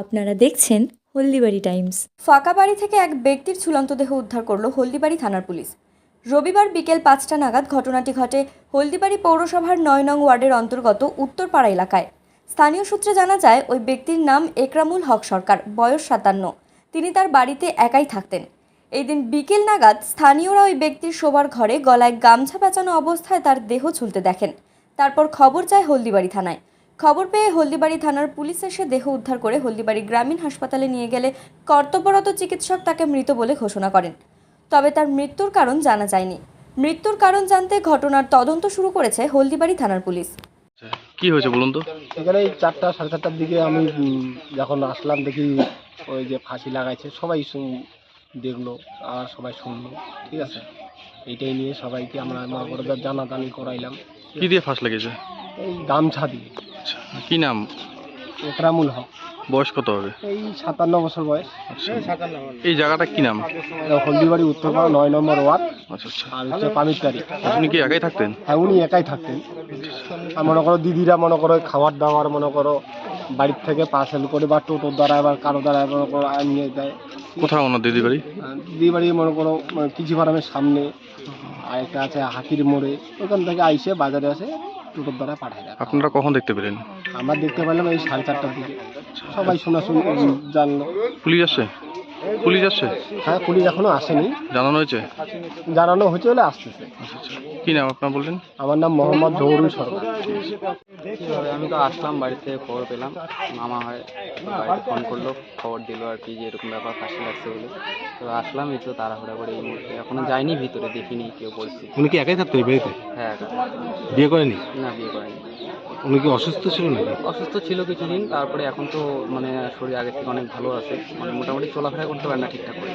আপনারা দেখছেন হলদিবাড়ি টাইমস। ফাঁকা বাড়ি থেকে এক ব্যক্তির ঝুলন্ত দেহ উদ্ধার করল হলদিবাড়ি থানার পুলিশ। রবিবার বিকেল পাঁচটা নাগাদ ঘটনাটি ঘটে হলদিবাড়ি পৌরসভার নয় নং ওয়ার্ডের অন্তর্গত উত্তরপাড়া এলাকায়। স্থানীয় সূত্রে জানা যায়, ওই ব্যক্তির নাম একরামুল হক সরকার, বয়স সাতান্ন। তিনি তার বাড়িতে একাই থাকতেন। এই দিন বিকেল নাগাদ স্থানীয়রা ওই ব্যক্তির শোবার ঘরে গলায় গামছা পেঁচানো অবস্থায় তার দেহ ঝুলতে দেখেন। তারপর খবর যায় হলদিবাড়ি থানায়। খবর পেয়ে হলদিবাড়ি থানার পুলিশ এসে দেহ উদ্ধার করে হলদিবাড়ি গ্রামীণ হাসপাতালে নিয়ে গেলে কর্তব্যরত চিকিৎসক তাকে মৃত বলে ঘোষণা করেন। তবে তার মৃত্যুর কারণ জানা যায়নি। মৃত্যুর কারণ জানতে ঘটনার তদন্ত শুরু করেছে হলদিবাড়ি থানার পুলিশ। কি হয়েছে বলুন তো? এখানে এই চারটা সাড়ে চারটার দিকে আমি উম, যখন আসলাম দেখি ওই যে ফাঁসি লাগাইছে সবাই শুন- দেখল আর সবাই শুনলো ঠিক আছে? এইটাই নিয়ে সবাইকে আমরা জানাজানি করাইলাম। কি দিয়ে ফাঁস লেগেছে? এই গামছা দিয়ে। কি নাম? একরামুল হক। বয়স কত হবে? এই সাতান্ন বছর বয়স। আচ্ছা। এই জায়গাটা কি নাম? হলদিবাড়ি উত্তরপাড়া নয় নম্বর ওয়ার্ড। আচ্ছা আচ্ছা। আর হচ্ছে আপনি কি একাই থাকতেন? হ্যাঁ উনি একাই থাকতেন। আর মনে করো দিদিরা মনে করো খাবার দাবার মনে করো বাড়ির থেকে পার্সেল করে বা টোটোর দ্বারা বা কারও দ্বারা মনে করো আনিয়ে দেয় কোথাও ওনার দিদি বাড়ি দিদি বাড়ি মনে করো মানে কৃষি ফার্মের সামনে। আর একটা আছে হাতির মোড়ে। ওখান থেকে আইসে বাজারে আসে। টোটোর দ্বারা পাঠায় দেয়। আপনারা কখন দেখতে পেলেন? আমরা দেখতে পেলাম এই সাড়ে চারটার দিকে। সবাই শোনা শুনি জানলো। পুলিশ আসছে? পুলিশ আসছে? হ্যাঁ পুলিশ এখনও আসেনি। জানানো হয়েছে? জানানো হচ্ছে বলে আসতেছে। কি নাম আপনার বললেন? আমার নাম মোহাম্মদ জহরুল সরকার। আমি তো আসলাম বাড়ি থেকে খবর পেলাম। মামা হয় বাড়িতে ফোন করল খবর দিল আর কি যে এরকম ব্যাপার ফাঁসি লাগছে বলে। তো আসলাম এই তো তাড়াহুড়া করে এই মুহূর্তে। এখনও যাইনি ভিতরে দেখিনি কেউ পরিস্থিতি। উনি কি একাই থাকতো এই বাড়িতে? হ্যাঁ। বিয়ে করেনি? না বিয়ে করেনি। উনি কি অসুস্থ ছিল নাকি? অসুস্থ ছিল কিছুদিন তারপরে এখন তো মানে শরীর আগের থেকে অনেক ভালো আছে। মানে মোটামুটি চলাফেরা করতে পারে না ঠিকঠাক করে।